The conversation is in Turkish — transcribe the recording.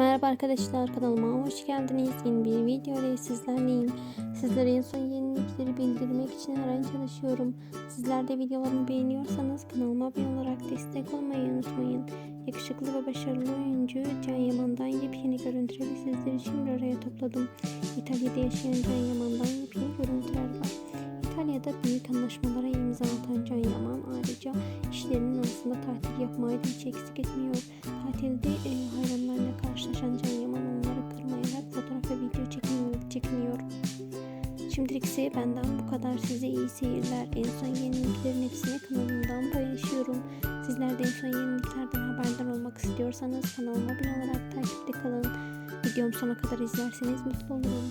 Merhaba arkadaşlar kanalıma hoş geldiniz. Yeni bir video ile sizlerleyim. Sizlere en son yenilikleri bildirmek için her an çalışıyorum. Sizler de videolarımı beğeniyorsanız kanalıma abone olarak destek olmayı unutmayın. Yakışıklı ve başarılı oyuncu Can Yaman'dan yepyeni görüntüleri sizler için bir araya topladım. İtalya'da yaşayan Can Yaman'dan yepyeni görüntüler var. İtalya'da büyük anlaşmalara imza atan Can Yaman ayrıca işlerinin arasında tatil yapmayı hiç eksik etmiyor. Çekmiyor. Şimdilik ise benden bu kadar. Size iyi seyirler. En son yeniliklerin hepsini kanalımdan paylaşıyorum. Sizler de en son yeniliklerden haberdar olmak istiyorsanız kanalıma abone olarak takipte kalın. Videomu sona kadar izlerseniz mutlu olurum.